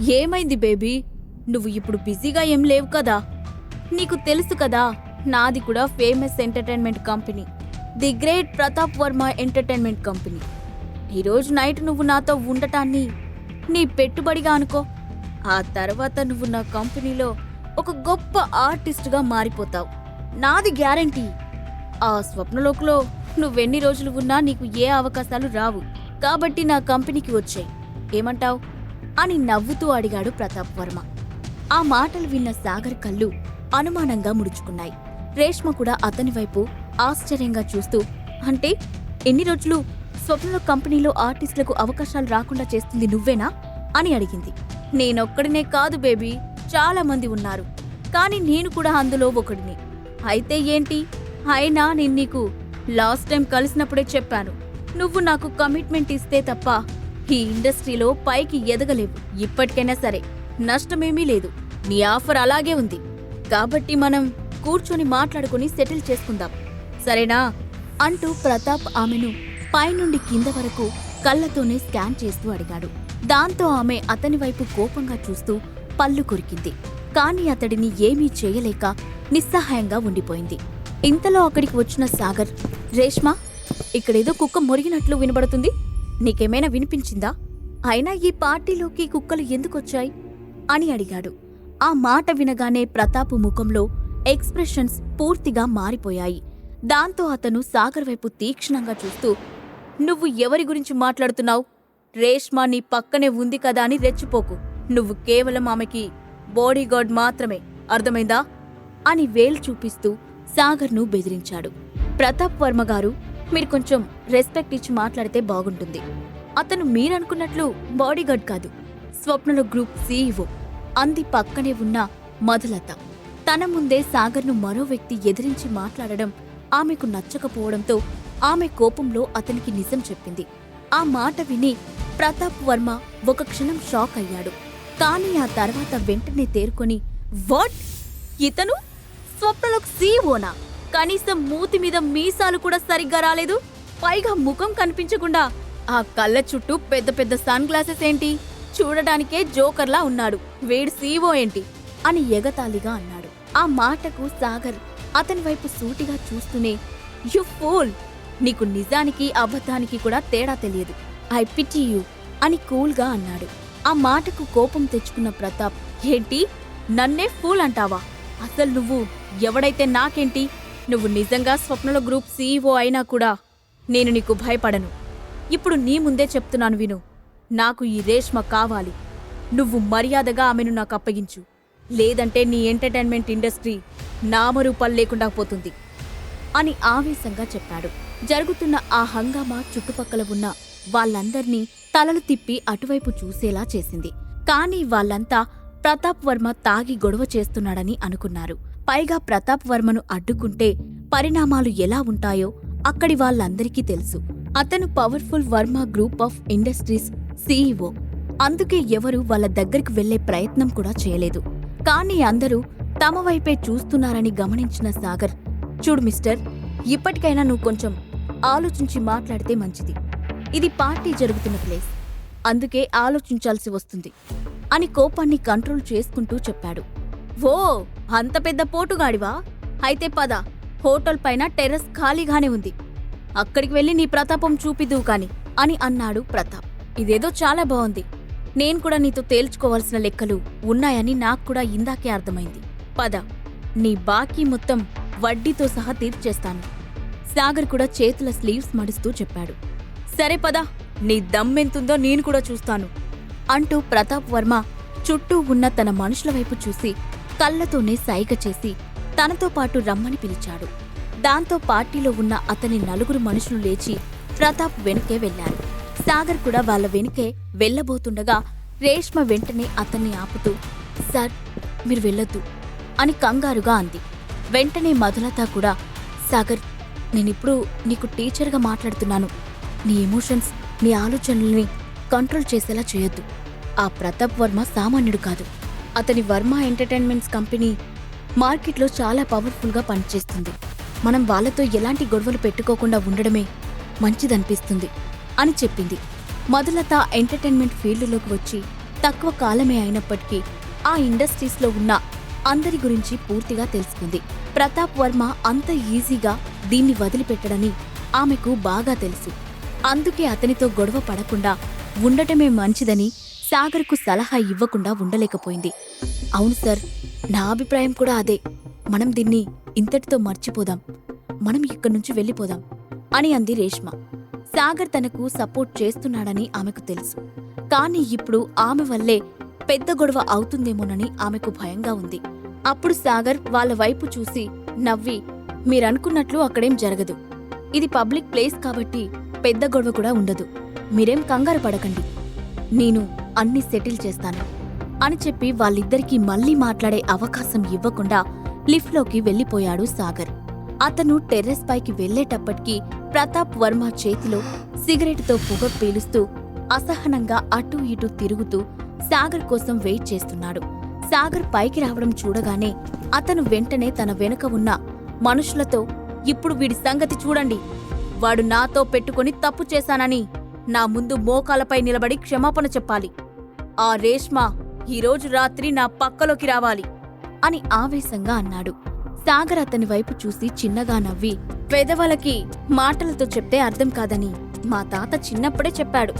ఏమైంది బేబీ? నువ్వు ఇప్పుడు బిజీగా ఏం లేవు కదా? నీకు తెలుసు కదా నాది కూడా famous entertainment company. The great Pratap Varma entertainment company. ఈరోజు నైట్ నువ్వు నాతో ఉండటాన్ని నీ పెట్టుబడిగా అనుకో. ఆ తర్వాత నువ్వు నా కంపెనీలో ఒక గొప్ప ఆర్టిస్ట్గా మారిపోతావు. నాది గ్యారంటీ. ఆ స్వప్నలోకంలో నువ్వెన్ని రోజులు ఉన్నా నీకు ఏ అవకాశాలు రావు. కాబట్టి నా కంపెనీకి వచ్చాయి. ఏమంటావ్? అని నవ్వుతూ అడిగాడు ప్రతాప్ వర్మ. ఆ మాటలు విన్న సాగర్ కళ్ళు అనుమానంగా ముడుచుకున్నాయి. రేష్మ కూడా అతని వైపు ఆశ్చర్యంగా చూస్తూ అంటే ఎన్ని రోజులు స్వప్నలో కంపెనీలో ఆర్టిస్టులకు అవకాశాలు రాకుండా చేస్తుంది నువ్వేనా? అని అడిగింది. నేనొక్కడినే కాదు బేబీ చాలా మంది ఉన్నారు. కానీ నేను కూడా అందులో ఒకడిని. అయితే ఏంటి? అయినా నేను నీకు లాస్ట్ టైం కలిసినప్పుడే చెప్పాను. నువ్వు నాకు కమిట్మెంట్ ఇస్తే తప్ప ఈ ఇండస్ట్రీలో పైకి ఎదగలేవు. ఇప్పటికైనా సరే నష్టమేమీ లేదు. నీ ఆఫర్ అలాగే ఉంది. కాబట్టి మనం కూర్చొని మాట్లాడుకుని సెటిల్ చేసుకుందాం. సరేనా? అంటూ ప్రతాప్ ఆమెను పైనుండి కింద వరకు కళ్ళతోనే స్కాన్ చేస్తూ అడిగాడు. దాంతో ఆమె అతని వైపు కోపంగా చూస్తూ పళ్ళు కొరికింది. కాని అతడిని ఏమీ చేయలేక నిస్సహాయంగా ఉండిపోయింది. ఇంతలో అక్కడికి వచ్చిన సాగర్ రేష్మా ఇక్కడేదో కుక్క మొరిగినట్లు వినబడుతుంది. నీకేమైనా వినిపించిందా? అయినా ఈ పార్టీలోకి కుక్కలు ఎందుకొచ్చాయి? అని అడిగాడు. ఆ మాట వినగానే ప్రతాపు ముఖంలో ఎక్స్ప్రెషన్స్ పూర్తిగా మారిపోయాయి. దాంతో అతను సాగర్ వైపు తీక్షణంగా చూస్తూ నువ్వు ఎవరి గురించి మాట్లాడుతున్నావు? రేష్మా నీ పక్కనే ఉంది కదా అని రెచ్చిపోకు. నువ్వు కేవలం ఆమెకి బాడీగార్డ్ మాత్రమే. అర్థమైందా? అని వేలు చూపిస్తూ సాగర్ను బెదిరించాడు. ప్రతాప్ వర్మ గారు మీరు కొంచెం రెస్పెక్ట్ ఇచ్చి మాట్లాడితే బాగుంటుంది. అతను మీరనుకున్నట్లు బాడీగార్డ్ కాదు స్వప్నల గ్రూప్ సీఈఓ అంది పక్కనే ఉన్న మధులత. తన ముందే సాగర్ను మరో వ్యక్తి ఎదిరించి మాట్లాడడం ఆమెకు నచ్చకపోవడంతో ఆమె కోపంలో అతనికి నిజం చెప్పింది. ఆ మాట విని ప్రతాప్ వర్మ ఒక క్షణం షాక్ అయ్యాడు. కానీ ఆ తర్వాత వెంటనే తేరుకొని వాట్? ఇతను? స్వప్నలకు సీఓనా కనీసం మూతి మీద మీసాలు కూడా సరిగ్గా రాలేదు. పైగా ముఖం కనిపించకుండా ఆ కళ్ళ చుట్టూ పెద్ద పెద్ద సన్ గ్లాసెస్ ఏంటి? చూడడానికే జోకర్లా ఉన్నాడు. వేడి సీవో ఏంటి? అని ఎగతాళిగా అన్నాడు. ఆ మాటకు సాగర్ అతని వైపు సూటిగా చూస్తూనే యు ఫూల్! నీకు నిజానికి అబద్ధానికి కూడా తేడా తెలియదు. ఐ పిటి యూ అని కూల్గా అన్నాడు. ఆ మాటకు కోపం తెచ్చుకున్న ప్రతాప్ ఏంటి? నన్నే ఫూల్ అంటావా? అసలు నువ్వు ఎవడైతే నాకేంటి? నువ్వు నిజంగా స్వప్నల గ్రూప్ సీఈఓ అయినా కూడా నేను నీకు భయపడను. ఇప్పుడు నీ ముందే చెప్తున్నాను విను. నాకు ఈ రేష్మ కావాలి. నువ్వు మర్యాదగా ఆమెను నాకు అప్పగించు. లేదంటే నీ ఎంటర్టైన్మెంట్ ఇండస్ట్రీ నామరూపాలు లేకుండా పోతుంది. అని ఆవేశంగా చెప్పాడు. జరుగుతున్న ఆ హంగామా చుట్టుపక్కల ఉన్న వాళ్ళందర్నీ తలలు తిప్పి అటువైపు చూసేలా చేసింది. కానీ వాళ్ళంతా ప్రతాప్ వర్మ తాగి గొడవ చేస్తున్నాడని అనుకున్నారు. పైగా ప్రతాప్ వర్మను అడ్డుకుంటే పరిణామాలు ఎలా ఉంటాయో అక్కడి వాళ్ళందరికీ తెలుసు. అతను powerful Varma group of industries CEO. అందుకే ఎవరు వాళ్ళ దగ్గరికి వెళ్ళే ప్రయత్నం కూడా చేయలేదు. కానీ అందరూ తమ వైపే చూస్తున్నారని గమనించిన సాగర్ చూడు మిస్టర్ ఇప్పటికైనా నువ్వు కొంచెం ఆలోచించి మాట్లాడితే మంచిది. ఇది పార్టీ జరుగుతున్న ప్లేస్. అందుకే ఆలోచించాల్సి వస్తుంది అని కోపాన్ని కంట్రోల్ చేసుకుంటూ చెప్పాడు. ఓ అంత పెద్ద పోటుగాడివా? అయితే పద హోటల్ పైన టెర్రస్ ఖాళీగానే ఉంది. అక్కడికి వెళ్ళి నీ ప్రతాపం చూపిద్దువు కాని అని అన్నాడు ప్రతాప్. ఇదేదో చాలా బాగుంది నేను కూడా నీతో తేల్చుకోవాల్సిన లెక్కలు ఉన్నాయని నాకు కూడా ఇందాకే అర్థమైంది. పద నీ బాకీ మొత్తం వడ్డీతో సహా తీర్చేస్తాను. సాగర్ కూడా చేతుల స్లీవ్స్ మడుస్తూ చెప్పాడు. సరే పద నీ దమ్మెంతుందో నేను కూడా చూస్తాను అంటూ ప్రతాప్ వర్మ చుట్టూ ఉన్న తన మనుషుల వైపు చూసి కళ్ళతోనే సైగ చేసి తనతో పాటు రమ్మని పిలిచాడు. దాంతో పార్టీలో ఉన్న అతని నలుగురు మనుషులు లేచి ప్రతాప్ వెనుకే వెళ్ళారు సాగర్ కూడా వాళ్ళ వెనుకే వెళ్ళబోతుండగా రేష్మ వెంటనే అతన్ని ఆపుతూ సార్ మీరు వెళ్ళొద్దు అని కంగారుగా అంది. వెంటనే మధులత కూడా సాగర్ నేనిప్పుడు నీకు టీచర్గా మాట్లాడుతున్నాను. నీ ఎమోషన్స్ నీ ఆలోచనల్ని కంట్రోల్ చేసేలా చేయొద్దు. ఆ ప్రతాప్ వర్మ సామాన్యుడు కాదు. అతని వర్మ ఎంటర్టైన్మెంట్స్ కంపెనీ మార్కెట్లో చాలా పవర్ఫుల్గా పనిచేస్తుంది. మనం వాళ్ళతో ఎలాంటి గొడవలు పెట్టుకోకుండా ఉండడమే మంచిదనిపిస్తుంది అని చెప్పింది. మధులత ఎంటర్టైన్మెంట్ ఫీల్డ్లోకి వచ్చి తక్కువ కాలమే అయినప్పటికీ ఆ ఇండస్ట్రీస్లో ఉన్న అందరి గురించి పూర్తిగా తెలుసుకుంది. ప్రతాప్ వర్మ అంత ఈజీగా దీన్ని వదిలిపెట్టడని ఆమెకు బాగా తెలుసు. అందుకే అతనితో గొడవ పడకుండా ఉండటమే మంచిదని సాగర్కు సలహా ఇవ్వకుండా ఉండలేకపోయింది. అవును సార్ నా అభిప్రాయం కూడా అదే. మనం దీన్ని ఇంతటితో మర్చిపోదాం. మనం ఇక్కడి నుంచి వెళ్ళిపోదాం అని అంది రేష్మ. సాగర్ తనకు సపోర్ట్ చేస్తున్నాడని ఆమెకు తెలుసు. కానీ ఇప్పుడు ఆమె వల్లే పెద్ద గొడవ అవుతుందేమోనని ఆమెకు భయంగా ఉంది. అప్పుడు సాగర్ వాళ్ళ వైపు చూసి నవ్వి మీరనుకున్నట్లు అక్కడేం జరగదు. ఇది పబ్లిక్ ప్లేస్ కాబట్టి పెద్ద గొడవ కూడా ఉండదు. మీరేం కంగారు పడకండి. నేను అన్ని సెటిల్ చేస్తాను అని చెప్పి వాళ్ళిద్దరికీ మళ్ళీ మాట్లాడే అవకాశం ఇవ్వకుండా లిఫ్ట్లోకి వెళ్ళిపోయాడు సాగర్. అతను టెర్రస్ పైకి వెళ్ళేటప్పటికీ ప్రతాప్ వర్మ చేతిలో సిగరెట్తో పొగ పీలుస్తూ అసహనంగా అటూ ఇటూ తిరుగుతూ సాగర్ కోసం వెయిట్ చేస్తున్నాడు. సాగర్ పైకి రావడం చూడగానే అతను వెంటనే తన వెనుక ఉన్న మనుషులతో ఇప్పుడు వీడి సంగతి చూడండి. వాడు నాతో పెట్టుకుని తప్పు చేశానని నా ముందు మోకాలపై నిలబడి క్షమాపణ చెప్పాలి. ఆ రేష్మ ఈరోజు రాత్రి నా పక్కలోకి రావాలి అని ఆవేశంగా అన్నాడు. సాగర్ అతని వైపు చూసి చిన్నగా నవ్వి పెదవులకి మాటలతో చెప్తే అర్థం కాదని మా తాత చిన్నప్పుడే చెప్పాడు.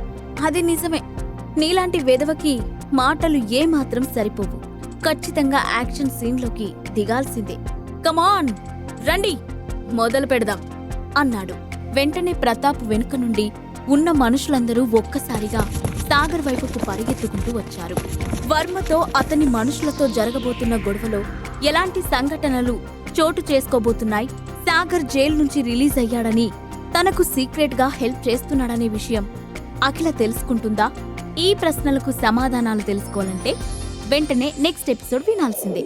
అది నిజమే. నీలాంటి వెదవకి మాటలు ఏమాత్రం సరిపోవు. ఖచ్చితంగా యాక్షన్ సీన్లోకి దిగాల్సిందే. కమాన్ రండి! మొదలు పెడదాం అన్నాడు. వెంటనే ప్రతాప్ వెనుక నుండి ఉన్న మనుషులందరూ ఒక్కసారిగా సాగర్ వైపుకు పరిగెత్తుకుంటూ వచ్చారు. వర్మతో అతని మనుషులతో జరగబోతున్న గొడవలో ఎలాంటి సంఘటనలు చోటు చేసుకోబోతున్నాయి? సాగర్ జైలు నుంచి రిలీజ్ అయ్యాడని తనకు సీక్రెట్గా హెల్ప్ చేస్తున్నాడనే విషయం అఖిల తెలుసుకుంటుందా? ఈ ప్రశ్నలకు సమాధానాలు తెలుసుకోవాలంటే వెంటనే నెక్స్ట్ ఎపిసోడ్ వినాల్సిందే.